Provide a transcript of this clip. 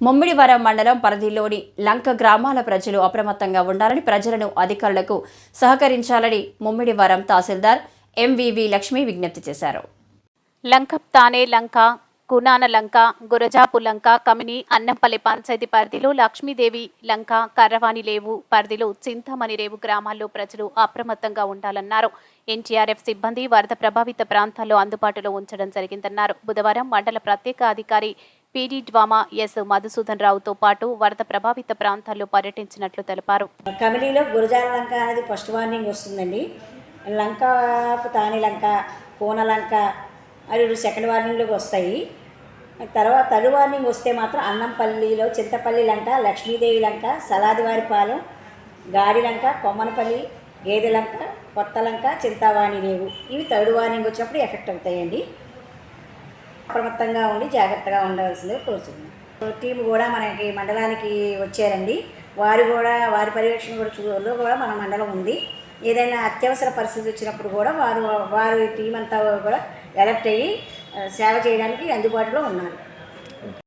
ముమ్మిడివరం మండలం పరిధిలోని లంక గ్రామాల ప్రజలు అప్రమత్తంగా ఉండాలని ప్రజలను అధికారులకు సహకరించాలని ముమ్మిడివరం తహసీల్దార్ ఎంవివి లక్ష్మి విజ్ఞప్తి చేశారు. లంక తానే లంక కునాన లంక గురజాపు లంక కమిని అన్నంపల్లి పంచాయతీ పరిధిలో లక్ష్మీదేవి లంక కర్రవాణి లేవు పరిధిలో చింతమణి రేవు గ్రామాల్లో ప్రజలు అప్రమత్తంగా ఉండాలన్నారు. ఎన్టీఆర్ఎఫ్ సిబ్బంది వరద ప్రభావిత ప్రాంతాల్లో అందుబాటులో ఉంచడం జరిగిందన్నారు. బుధవారం మండల ప్రత్యేక అధికారి పీడీ డ్వామా ఎస్ మధుసూదన్ రావుతో పాటు వరద ప్రభావిత ప్రాంతాల్లో పర్యటించినట్లు తెలిపారు. కమిలీలో గురజాల లంక అనేది ఫస్ట్ వార్నింగ్ వస్తుందండి. లంక తాని లంక కోన లంక అవి సెకండ్ వార్నింగ్లోకి వస్తాయి. తర్వాత థర్డ్ వార్నింగ్ వస్తే మాత్రం అన్నంపల్లిలో చింతపల్లి లంక లక్ష్మీదేవి లంక సలాదివారిపాలెం గాడి లంక కొమ్మనపల్లి గేదె లంక కొత్త లంక చింతావాణి రేవు. ఇవి థర్డ్ వార్నింగ్ వచ్చినప్పుడు ఎఫెక్ట్ అవుతాయండి. అప్రమత్తంగా ఉండి జాగ్రత్తగా ఉండవలసిందిగా కోరుతున్నాను టీం కూడా మనకి మండలానికి వచ్చారండి. వారు కూడా వారి పర్యవేక్షణ కూడా చూలో కూడా మన మండలం ఉంది. ఏదైనా అత్యవసర పరిస్థితి వచ్చినప్పుడు కూడా వారు వారి టీం అంతా కూడా ఎలర్ట్ అయ్యి సేవ చేయడానికి అందుబాటులో ఉన్నారు.